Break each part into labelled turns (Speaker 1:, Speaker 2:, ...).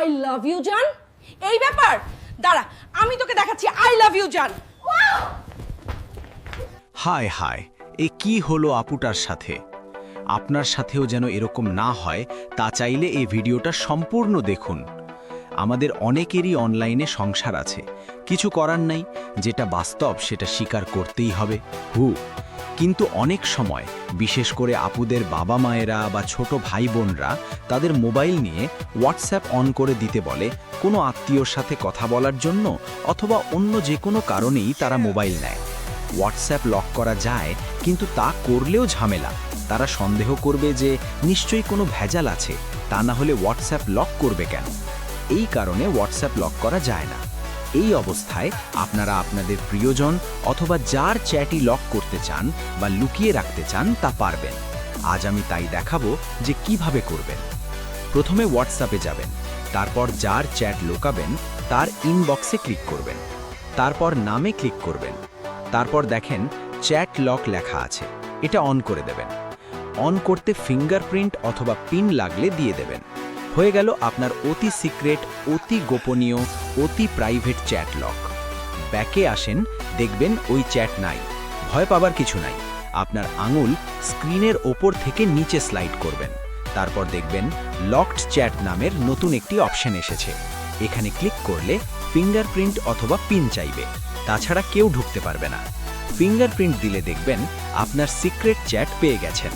Speaker 1: I love you, জান। এই ব্যাপার। দাঁড়া, আমি তোকে দেখাচ্ছি আই লাভ ইউ, জান।
Speaker 2: হায় হায়, এ কি হলো আপুটার সাথে? আপনার সাথেও যেন এরকম না হয়, তা চাইলে এই ভিডিওটা সম্পূর্ণ দেখুন। আমাদের অনেকেরই অনলাইনে সংসার আছে। কিছু করার নাই, যেটা বাস্তব, সেটা স্বীকার করতেই হবে। হু কিন্তু অনেক সময়, বিশেষ করে আপুদের বাবা মায়েরা বা ছোট ভাই বোনরা তাদের মোবাইল নিয়ে হোয়াটসঅ্যাপ অন করে দিতে বলে কোনো আত্মীয়র সাথে কথা বলার জন্য অথবা অন্য যে কোনো কারণেই তারা মোবাইল নেয়। হোয়াটসঅ্যাপ লক করা যায়, কিন্তু তা করলেও ঝামেলা। তারা সন্দেহ করবে যে নিশ্চয়ই কোনো ভেজাল আছে, তা না হলে হোয়াটসঅ্যাপ লক করবে কেন? এই কারণে হোয়াটসঅ্যাপ লক করা যায় না। এই অবস্থায় আপনারা আপনাদের প্রিয়জন অথবা যার চ্যাটই লক করতে চান বা লুকিয়ে রাখতে চান তা পারবেন। আজ আমি তাই দেখাবো যে কীভাবে করবেন। প্রথমে হোয়াটসঅ্যাপে যাবেন, তারপর যার চ্যাট লোকাবেন তার ইনবক্সে ক্লিক করবেন, তারপর নামে ক্লিক করবেন, তারপর দেখেন চ্যাট লক লেখা আছে, এটা অন করে দেবেন। অন করতে ফিঙ্গারপ্রিন্ট অথবা পিন লাগলে দিয়ে দেবেন। হয়ে গেল আপনার অতি সিক্রেট, অতি গোপনীয়, অতি প্রাইভেট চ্যাট লক। ব্যাকে আসেন, দেখবেন ওই চ্যাট নাই। ভয় পাবার কিছু নাই। আপনার আঙুল স্ক্রিনের ওপর থেকে নিচে স্লাইড করবেন। তারপর দেখবেন লকড চ্যাট নামের নতুন একটি অপশন এসেছে। এখানে ক্লিক করলে ফিঙ্গারপ্রিন্ট অথবা পিন চাইবে। তাছাড়া কেউ ঢুকতে পারবে না। ফিঙ্গারপ্রিন্ট দিলে দেখবেন আপনার সিক্রেট চ্যাট পেয়ে গেছেন।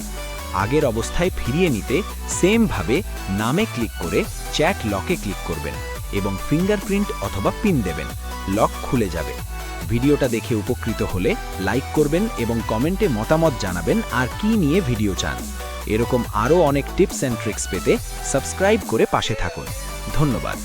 Speaker 2: আগের অবস্থায় ফিরিয়ে নিতে সেমভাবে নামে ক্লিক করে চ্যাট লকে ক্লিক করবেন এবং ফিঙ্গারপ্রিন্ট অথবা পিন দেবেন। লক খুলে যাবে। ভিডিওটা দেখে উপকৃত হলে লাইক করবেন এবং কমেন্টে মতামত জানাবেন আর কি নিয়ে ভিডিও চান। এরকম আরও অনেক টিপস অ্যান্ড ট্রিক্স পেতে সাবস্ক্রাইব করে পাশে থাকুন। ধন্যবাদ।